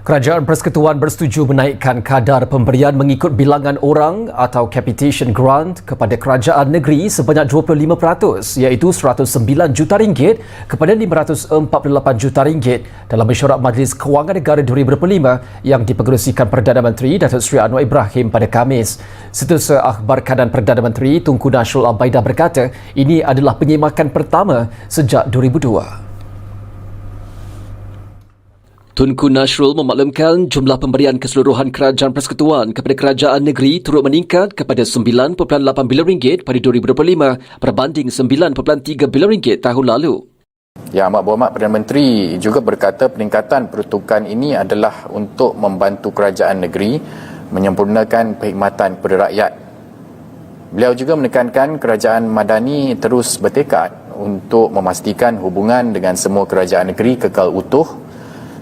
Kerajaan Persekutuan bersetuju menaikkan kadar pemberian mengikut bilangan orang atau capitation grant kepada kerajaan negeri sebanyak 25% iaitu 109 juta ringgit kepada 548 juta ringgit dalam mesyuarat Majlis Kewangan Negara 2025 yang dipengerusikan Perdana Menteri Datuk Seri Anwar Ibrahim pada Khamis. Setiausaha Akhbar Kanan Perdana Menteri Tunku Nashul Al-Baidah berkata ini adalah penyemakan pertama sejak 2002. Tunku Nasrul memaklumkan jumlah pemberian keseluruhan kerajaan persekutuan kepada kerajaan negeri turut meningkat kepada 9.8 bilion ringgit pada 2025 berbanding 9.3 bilion ringgit tahun lalu. Yang Amat Berhormat Perdana Menteri juga berkata peningkatan peruntukan ini adalah untuk membantu kerajaan negeri menyempurnakan perkhidmatan kepada rakyat. Beliau juga menekankan kerajaan madani terus bertekad untuk memastikan hubungan dengan semua kerajaan negeri kekal utuh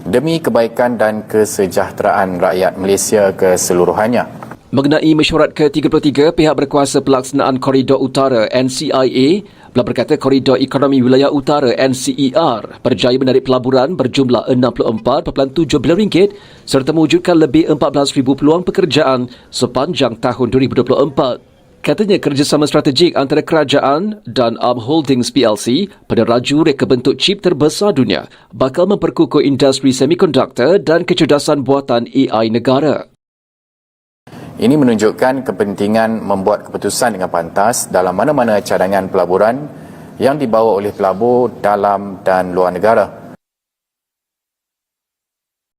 demi kebaikan dan kesejahteraan rakyat Malaysia keseluruhannya. Mengenai mesyuarat ke-33, pihak berkuasa pelaksanaan Koridor Utara NCIA telah berkata Koridor Ekonomi Wilayah Utara NCER berjaya menarik pelaburan berjumlah 64.7 bilion ringgit serta mewujudkan lebih 14,000 peluang pekerjaan sepanjang tahun 2024. Katanya kerjasama strategik antara kerajaan dan Arm Holdings PLC pada raju reka bentuk chip terbesar dunia bakal memperkukuh industri semikonduktor dan kecerdasan buatan AI negara. Ini menunjukkan kepentingan membuat keputusan dengan pantas dalam mana-mana cadangan pelaburan yang dibawa oleh pelabur dalam dan luar negara.